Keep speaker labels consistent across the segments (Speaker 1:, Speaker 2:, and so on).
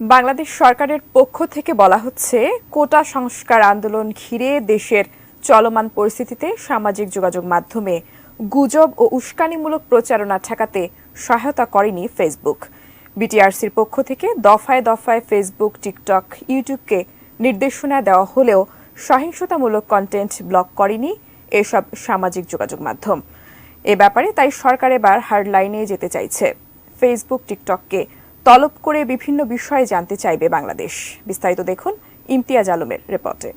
Speaker 1: বাংলাদেশ সরকারের পক্ষ থেকে বলা হচ্ছে, কোটা সংস্কার আন্দোলন ঘিরে দেশের চলমান পরিস্থিতিতে সামাজিক যোগাযোগ মাধ্যমে গুজব ও উস্কানিমূলক প্রচারণা ঠেকাতে সহায়তা করেনি ফেসবুক। বিটিআরসির পক্ষ থেকে দফায় দফায় ফেসবুক, টিকটক, ইউটিউবকে নির্দেশনা দেওয়া হলেও সহিংসতামূলক কন্টেন্ট ব্লক করেনি এসব সামাজিক যোগাযোগ মাধ্যম। এ ব্যাপারে তাই সরকার এবার হার্ডলাইনে যেতে চাইছে। ফেসবুক, টিকটককে তলব করে বিভিন্ন বিষয়ে জানতে চাইবে বাংলাদেশ। বিস্তারিত দেখুন ইমতিয়াজ আলমের রিপোর্টে।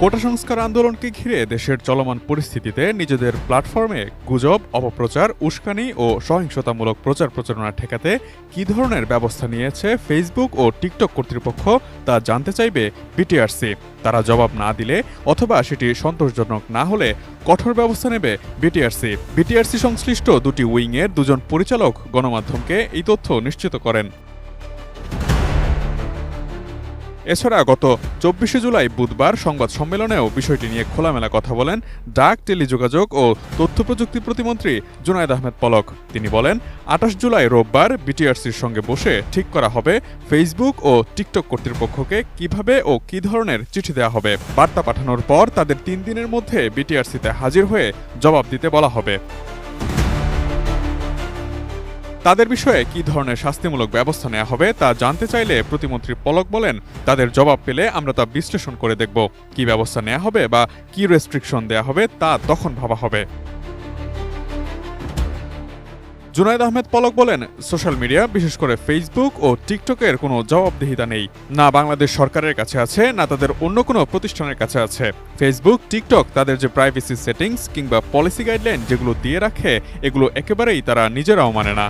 Speaker 2: কোটা সংস্কার আন্দোলনকে ঘিরে দেশের চলমান পরিস্থিতিতে নিজেদের প্ল্যাটফর্মে গুজব, অপপ্রচার, উস্কানি ও সহিংসতামূলক প্রচার প্রচারণা ঠেকাতে কী ধরনের ব্যবস্থা নিয়েছে ফেসবুক ও টিকটক কর্তৃপক্ষ তা জানতে চাইবে বিটিআরসি তারা জবাব না দিলে অথবা সেটি সন্তোষজনক না হলে কঠোর ব্যবস্থা নেবে বিটিআরসি বিটিআরসি সংশ্লিষ্ট দুটি উইংয়ের দুজন পরিচালক গণমাধ্যমকে এই তথ্য নিশ্চিত করেন। এছাড়া গত চব্বিশে জুলাই বুধবার সংবাদ সম্মেলনেও বিষয়টি নিয়ে খোলামেলা কথা বলেন ডাক, টেলিযোগাযোগ ও তথ্য প্রযুক্তি প্রতিমন্ত্রী জুনায়দ আহমেদ পলক। তিনি বলেন, আঠাশ জুলাই রোববার বিটিআরসির সঙ্গে বসে ঠিক করা হবে ফেসবুক ও টিকটক কর্তৃপক্ষকে কীভাবে ও কী ধরনের চিঠি দেওয়া হবে। বার্তা পাঠানোর পর তাদের তিন দিনের মধ্যে বিটিআরসিতে হাজির হয়ে জবাব দিতে বলা হবে। তাদের বিষয়ে কী ধরনের শাস্তিমূলক ব্যবস্থা নেওয়া হবে তা জানতে চাইলে প্রতিমন্ত্রী পলক বলেন, তাদের জবাব পেলে আমরা তা বিশ্লেষণ করে দেখব। কি ব্যবস্থা নেওয়া হবে বা কি রেস্ট্রিকশন দেওয়া হবে তা তখন ভাবা হবে। জুনায়দ আহমেদ পলক বলেন সোশ্যাল মিডিয়া বিশেষ করে ফেসবুক ও টিকটকের কোনো জবাবদিহিতা নেই। না বাংলাদেশ সরকারের কাছে আছে, না তাদের অন্য কোনো প্রতিষ্ঠানের কাছে আছে। ফেসবুক টিকটক তাদের যে প্রাইভেসি সেটিংস কিংবা পলিসি গাইডলাইন যেগুলো দিয়ে রাখে, এগুলো একেবারেই তারা নিজেরাও মানে না।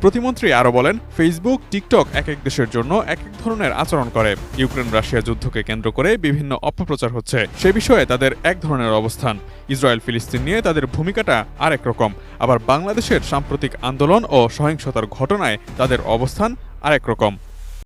Speaker 2: প্রতিমন্ত্রী আরও বলেন, ফেসবুক, টিকটক এক এক দেশের জন্য এক এক ধরনের আচরণ করে। ইউক্রেন রাশিয়া যুদ্ধকে কেন্দ্র করে বিভিন্ন অপপ্রচার হচ্ছে। সে বিষয়ে তাদের এক ধরনের অবস্থান। ইসরায়েল, ফিলিস্তিন নিয়ে তাদের ভূমিকাটা আরেক রকম। আবার বাংলাদেশের সাম্প্রতিক আন্দোলন ও সহিংসতার ঘটনায় তাদের অবস্থান আরেক রকম।